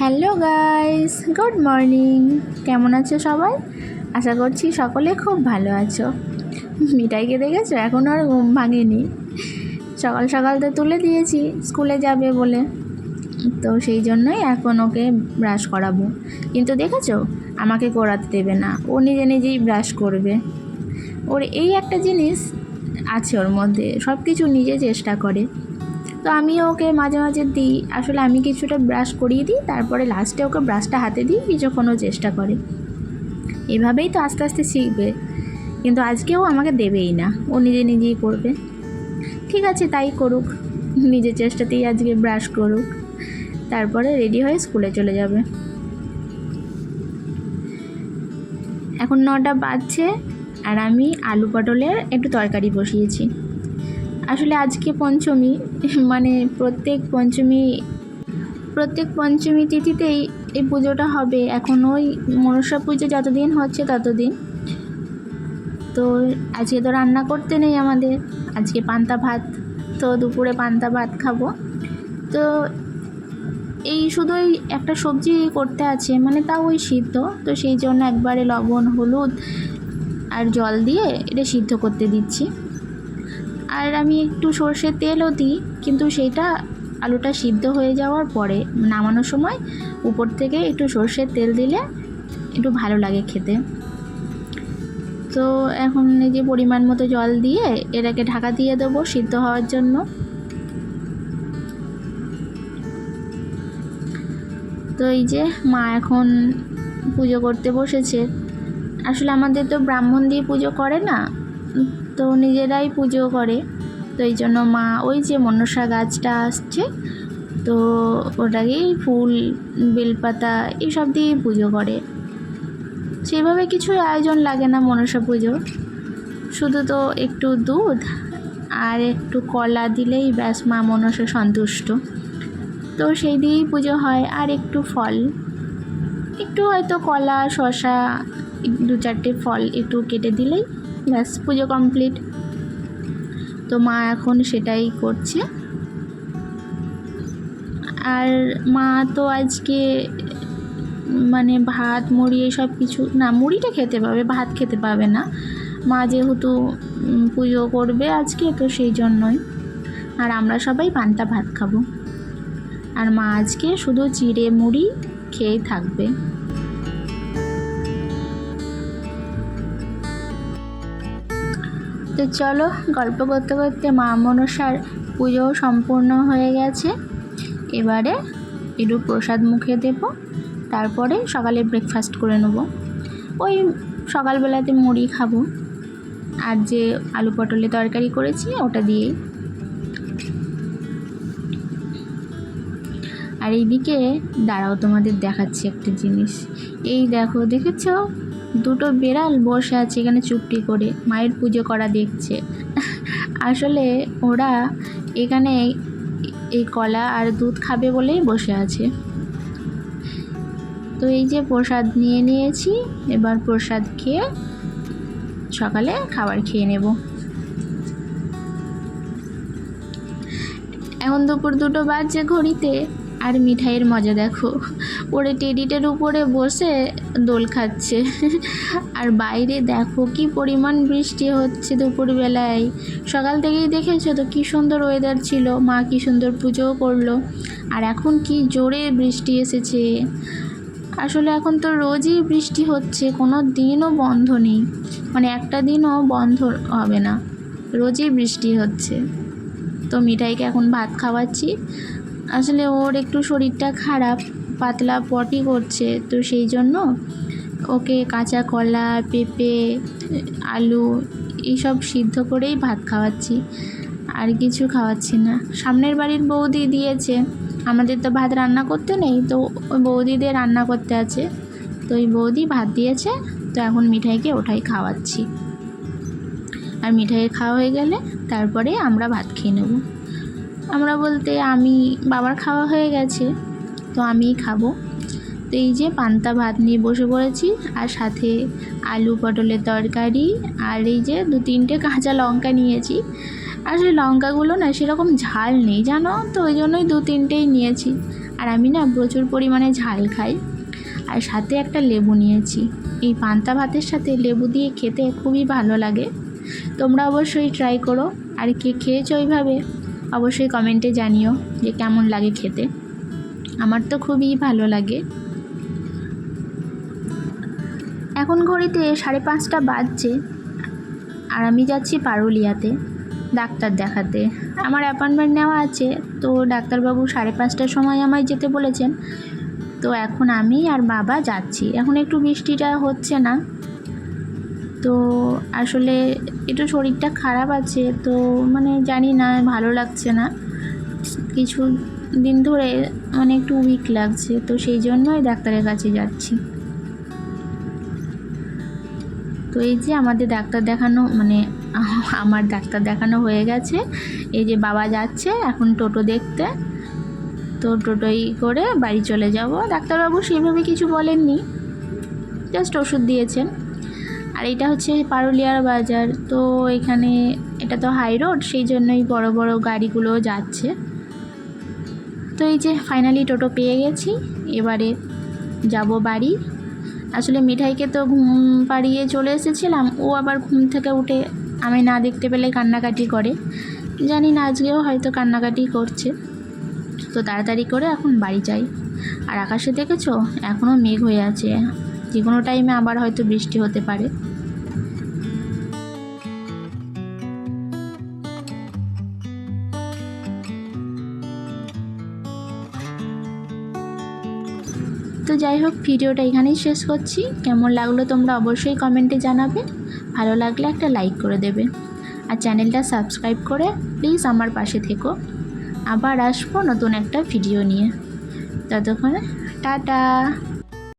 Hello guys, good morning. কেমন আছো সবাই? আশা করছি সকলে খুব ভালো আছো। মিঠাইকে দেখেছ? এখন আর ঘুম ভাঙেনি। সকাল সকাল তো তুলে দিয়েছি, স্কুলে যাবে বলে। তো সেই জন্যই এখন ওকে ব্রাশ করাবো। কিন্তু দেখেছ? আমাকে করাতে দেবে না। ও নিজে নিজেই ব্রাশ করবে। ওর এই একটা জিনিস আছে ওর মধ্যে। সব কিছু নিজে চেষ্টা করে। তো আমি ওকে মাঝে মাঝে দিই। আসলে আমি কিছুটা ব্রাশ করিয়ে দিই, তারপরে লাস্টে ওকে ব্রাশটা হাতে দিই কিছুক্ষণও চেষ্টা করে। এভাবেই তো আস্তে আস্তে শিখবে। কিন্তু আজকেও আমাকে দেবেই না। ও নিজে নিজেই করবে। ঠিক আছে, তাই করুক। নিজের চেষ্টাতেই আজকে ব্রাশ করুক। তারপরে রেডি হয়ে স্কুলে চলে যাবে। এখন নটা বাজছে, আর আমি আলু পটলের একটু তরকারি বসিয়েছি। আসলে আজকে পঞ্চমী মানে প্রত্যেক পঞ্চমী প্রত্যেক পঞ্চমী তিথিতেই এই পুজোটা হবে। এখন ওই মনসা পুজো যতদিন হচ্ছে ততদিন। তো আজকে তো রান্না করতে নেই আমাদের। আজকে পান্তা ভাত, তো দুপুরে পান্তা ভাত খাব। তো এই শুধু একটা সবজি করতে আছে মানে তাও ওই সিদ্ধ। তো সেই জন্য একবারে লবণ, হলুদ আর জল দিয়ে এটা সিদ্ধ করতে দিচ্ছি। আর আমি একটু সর্ষের তেলও দিই, কিন্তু সেইটা আলুটা সিদ্ধ হয়ে যাওয়ার পরে নামানোর সময় উপর থেকে একটু সর্ষের তেল দিলে একটু ভালো লাগে খেতে। তো এখন এই যে পরিমাণ মতো জল দিয়ে এটাকে ঢাকা দিয়ে দেবো সিদ্ধ হওয়ার জন্য। তো এই যে মা এখন পুজো করতে বসেছে। আসলে আমাদের তো ব্রাহ্মণ দিয়ে পুজো করে না। তো নিজেরাই পুজো করে। তো এই জন্য মা, ওই যে মনসা গাছটা আসছে, তো ওটাকেই ফুল, বেলপাতা এইসব দিয়েই পুজো করে। সেভাবে কিছু আয়োজন লাগে না মনসা পুজো শুধু তো একটু দুধ আর একটু কলা দিলেই ব্যাস মা মনসা সন্তুষ্ট। তো সেই দিয়েই পুজো হয় আর একটু ফল। একটু হয়তো কলা শশা দু চারটে ফল একটু কেটে দিলেই ব্যাস, পুজো কমপ্লিট তো মা এখন সেটাই করছে। আর মা তো আজকে মানে ভাত, মুড়ি এসব কিছু, না, মুড়িটা খেতে পাবে, ভাত খেতে পাবে না। মা যেহেতু পুজো করবে আজকে, তো সেই জন্যই। আর আমরা সবাই পান্তা ভাত খাব। আর মা আজকে শুধু চিড়ে মুড়ি খেয়েই থাকবে। তো চলো গল্প করতে করতে মা মনসার পুজো সম্পূর্ণ হয়ে গেছে। এবারে একটু প্রসাদ মুখে দেব, তারপরে সকালে ব্রেকফাস্ট করে নেব। ওই সকালবেলাতে মুড়ি খাব। আর যে আলু পটলের তরকারি করেছি ওটা দিয়েই। আর এইদিকে দাঁড়াও, তোমাদের দেখাচ্ছি একটা জিনিস। এই দেখো, দেখেছ? দুটো বেড়াল বসে আছে এখানে চুপটি করে, মায়ের পুজো করা দেখছে। আসলে ওরা এখানে এই কলা আর দুধ খাবে বলেই বসে আছে। তো এই যে প্রসাদ নিয়ে নিয়েছি, এবার প্রসাদ খেয়ে সকালে খাবার খেয়ে নেব। এখন দুপুর দুটো বাজছে ঘড়িতে। আর মিঠাইয়ের মজা দেখো। ওরে টেডিটের উপরে বসে দোল খাচ্ছে। আর বাইরে দেখো কি পরিমাণ বৃষ্টি হচ্ছে দুপুরবেলায়। সকাল থেকেই দেখেছ তো কী সুন্দর ওয়েদার ছিল। মা কি সুন্দর পুজোও করল। আর এখন কি জোরে বৃষ্টি এসেছে। আসলে এখন তো রোজই বৃষ্টি হচ্ছে, কোনো দিনও বন্ধ নেই। মানে একটা দিনও বন্ধ হবে না। রোজই বৃষ্টি হচ্ছে। তো মিঠাইকে এখন ভাত খাওয়াচ্ছি। আসলে ওর একটু শরীরটা খারাপ, পাতলা পটি করছে, তো সেই জন্য ওকে কাঁচা কলা, পেঁপে, আলু এইসব সিদ্ধ করেই ভাত খাওয়াচ্ছি, আর কিছু খাওয়াচ্ছি না। সামনের বাড়ির বৌদি দিয়েছে, আমাদের তো ভাত রান্না করতে নেই, তো ওই বৌদিদের রান্না করতে আছে। তো ওই বৌদি ভাত দিয়েছে, তো এখন মিঠাইকে ওটাই খাওয়াচ্ছি। আর মিঠাই খাওয়া হয়ে গেলে তারপরে আমরা ভাত খেয়ে নেব। আমরা বলতে আমি, বাবার খাওয়া হয়ে গেছে, তো আমিই খাব। তো এই যে পান্তা ভাত নিয়ে বসে পড়েছি, আর সাথে আলু পটলের তরকারি, আর এই যে দু তিনটে কাঁচা লঙ্কা নিয়েছি। আর সেই লঙ্কাগুলো না সেরকম ঝাল নেই, জানো? তো ওই জন্যই দু তিনটেই নিয়েছি। আর আমি না প্রচুর পরিমাণে ঝাল খাই। আর সাথে একটা লেবু নিয়েছি। এই পান্তা ভাতের সাথে লেবু দিয়ে খেতে খুবই ভালো লাগে। তোমরা অবশ্যই ট্রাই করো। আর কে খেয়েছো ওইভাবে? অবশ্যই কমেন্টে জানিও যে কেমন লাগে খেতে। আমার তো খুবই ভালো লাগে। এখন ঘড়িতে সাড়ে পাঁচটা বাজছে আর আমি যাচ্ছি পারুলিয়াতে ডাক্তার দেখাতে। আমার অ্যাপয়েন্টমেন্ট নেওয়া আছে, তো ডাক্তারবাবু সাড়ে পাঁচটার সময় আমায় যেতে বলেছেন। তো এখন আমি আর বাবা যাচ্ছি। এখন একটু বৃষ্টিটা হচ্ছে না। তো আসলে একটু শরীরটা খারাপ আছে, তো মানে জানি না, ভালো লাগছে না। কিছু দিন ধরে মানে একটু উইক লাগছে, তো সেই জন্যই ডাক্তারের কাছে যাচ্ছি। তো এই যে আমাদের ডাক্তার দেখানো মানে আমার ডাক্তার দেখানো হয়ে গেছে। এই যে বাবা যাচ্ছে এখন টোটো দেখতে। তো টোটোই করে বাড়ি চলে যাব। ডাক্তারবাবু সেইভাবে কিছু বলেননি, জাস্ট ওষুধ দিয়েছেন। আর এটা হচ্ছে পারুলিয়ার বাজার। তো এখানে এটা তো হাই রোড সেই জন্যই বড় বড় গাড়িগুলো যাচ্ছে। তো এই যে ফাইনালি টোটো পেয়ে গেছি, এবারে যাব বাড়ি। আসলে মিঠাইকে তো ঘুম পাড়িয়ে চলে এসেছিলাম, ও আবার ঘুম থেকে উঠে আমি না দেখতে পেলে কান্নাকাটি করে। জানি না আজকেও হয়তো কান্নাকাটি করছে। তো তাড়াতাড়ি করে এখন বাড়ি যাই। আর আকাশে দেখেছ এখনও মেঘ হয়ে আছে। যে কোনো টাইমে আবার হয়তো বৃষ্টি হতে পারে। তো যাই হোক, ভিডিওটা এখানেই শেষ করছি। কেমন লাগল তোমরা অবশ্যই কমেন্টে জানাবে। ভালো লাগলে একটা লাইক করে দেবে। আর চ্যানেলটা সাবস্ক্রাইব করে প্লিজ আমার পাশে থেকো। আবার আসব নতুন একটা ভিডিও নিয়ে। ততক্ষণে, টাটা!